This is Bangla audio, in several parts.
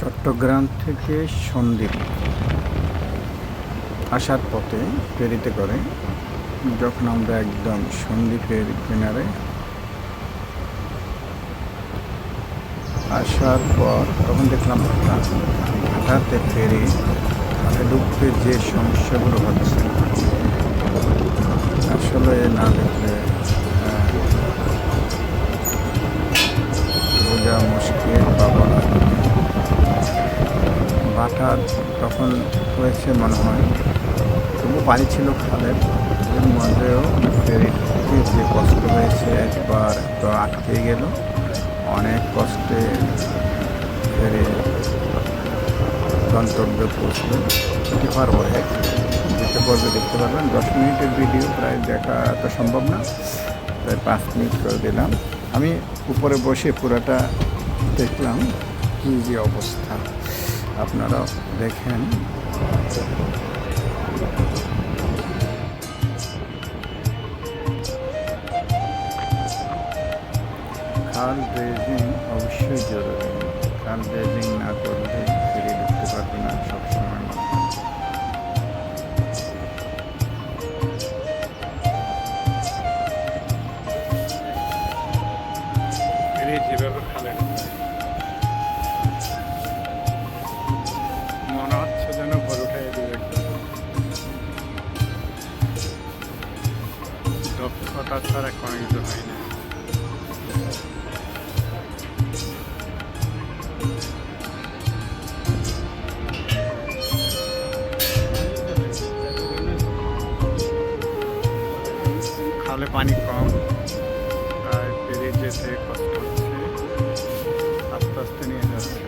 চট্টগ্রাম থেকে সন্দ্বীপ আসার পথে ফেরিতে করে, যখন আমরা একদম সন্দ্বীপের কিনারে আসার পর তখন দেখলাম ঘাটাতে ফেরি ঘাটে ঢুকতে যে সমস্যাগুলো হচ্ছে, আসলে না দেখলে বোঝা মুশকিল বা বলা বাটার তখন হয়েছে মনে হয়। তবু পানি ছিল খালের মধ্যেও যে কষ্ট হয়েছে একবার তো আটকে গেল। অনেক কষ্টে ফেরি গন্তব্যে পৌঁছলো। এটি পার হয়ে যেতে পর্বে, দেখতে পারবেন, দশ মিনিটের ভিডিও প্রায় দেখা এত সম্ভব না। প্রায় পাঁচ মিনিট করে দিলাম। আমি উপরে বসে পুরোটা দেখলাম কী যে অবস্থা। আপনারা দেখেন। খাল ড্রেজিং অবশ্যই জরুরি। খাল ড্রেজিং না করলে ফিরে ঢুকতে পারবে না সবসময়। খালে পানি কম। তাই পেরিয়ে যেতে কষ্ট হচ্ছে। আস্তে আস্তে নিয়ে যাচ্ছে।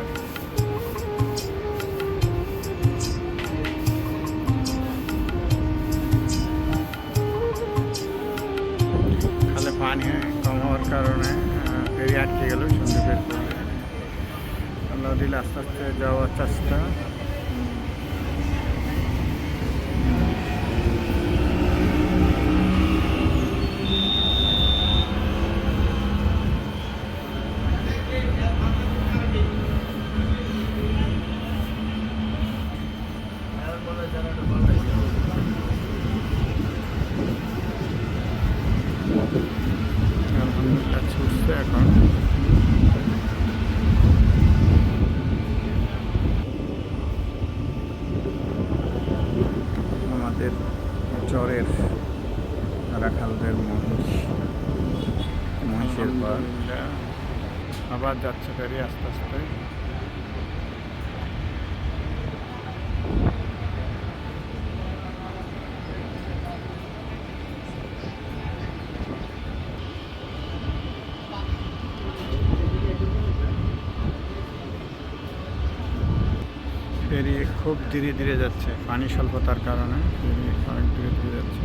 খালে পানি কম হওয়ার কারণে ফেরি আটকে গেল পরে আল্লাহ দিলে আস্তে আস্তে যাওয়ার চেষ্টা। আলহামদুলিল্লাহ ছুটছে এখন আমাদের চরের রাখালদের মহিষ মহিষের পর আবার যাচ্ছে গাড়ি আস্তে আস্তে ফেরি খুব ধীরে ধীরে যাচ্ছে পানি স্বল্পতার কারণে ফেরি অনেক ধীরে ধীরে যাচ্ছে।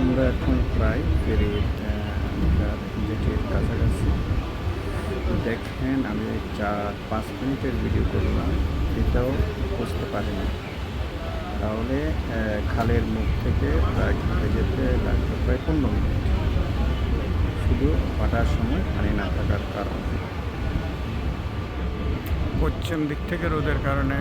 আমরা এখন প্রায় ফেরি যেটির কাছাকাছি। দেখেন আমি চার পাঁচ মিনিটের ভিডিও করলাম এটাও বুঝতে পারিনি। তাহলে খালের মুখ থেকে প্রায় ঘাটে যেতে লাগবে প্রায় পনেরো মিনিট। শুধু পাটার সময় পানি না থাকার কারণে। পশ্চিম দিক থেকে রোদের কারণে